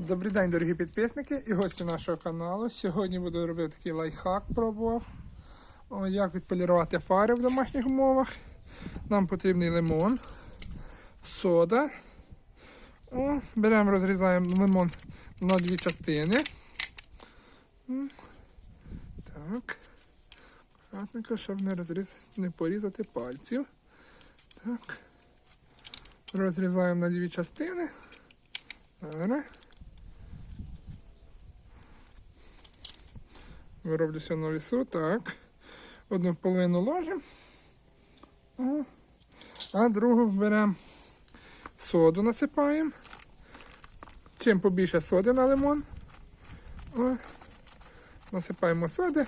Добрий день, дорогі підписники і гості нашого каналу. Сьогодні буду робити такий лайфхак, пробував. Як відполірувати фари в домашніх умовах. Нам потрібний лимон, сода. О, беремо, розрізаємо лимон на дві частини. Так. Акуратненько, щоб не, розріз... не порізати пальців. Так. Розрізаємо на дві частини. Зараз. Вироблюся на весу, так. Одну половину ложимо. А другу беремо соду насипаємо. Чим побільше соди на лимон. О. Насипаємо соди.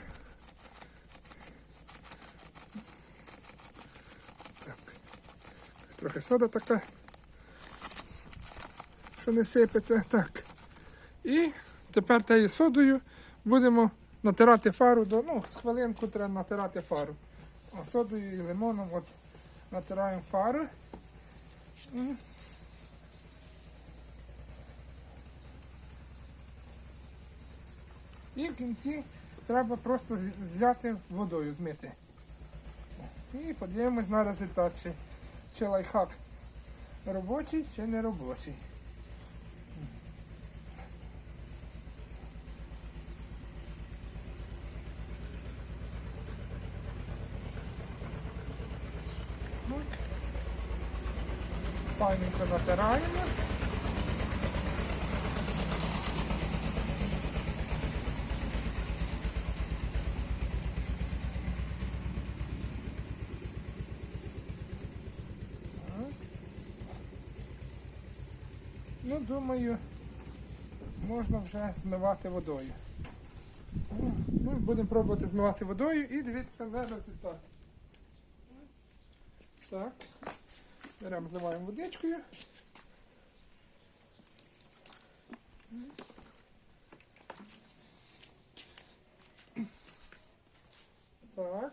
Так. Трохи сода така. Що не сипеться. Так. І тепер тією содою будемо натирати фару до, ну, з хвилинку треба натирати фару. О, содою і лимоном от, натираємо фару. І в кінці треба просто зляти водою, змити. І подивимось на результат, чи, чи лайфхак робочий, чи не робочий. От. Файненько натираємо. Ну, думаю, можна вже змивати водою. Ну, будемо пробувати змивати водою і дивитися на результат. Так. Беремо, зливаємо водичкою. Так.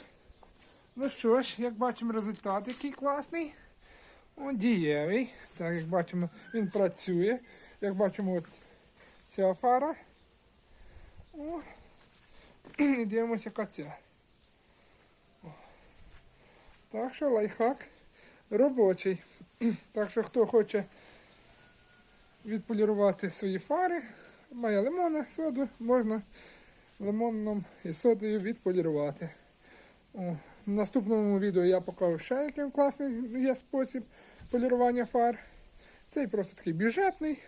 Ну що ж, як бачимо, результат який класний. О, дієвий. Так, як бачимо, він працює. Як бачимо, от ця фара. О. І дивимося, яка ця. Так що лайфхак робочий. Так що хто хоче відполірувати свої фари, має лимона, соду, можна лимоном і содою відполірувати. О, в наступному відео я покажу ще який класний є спосіб полірування фар. Цей просто такий бюджетний.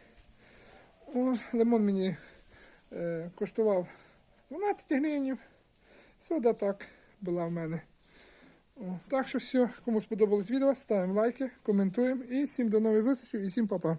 О, лимон мені е, коштував 12 гривень. Сода так була в мене. Так що все, кому сподобалось відео, ставимо лайки, коментуємо і всім до нових зустрічей і всім па-па.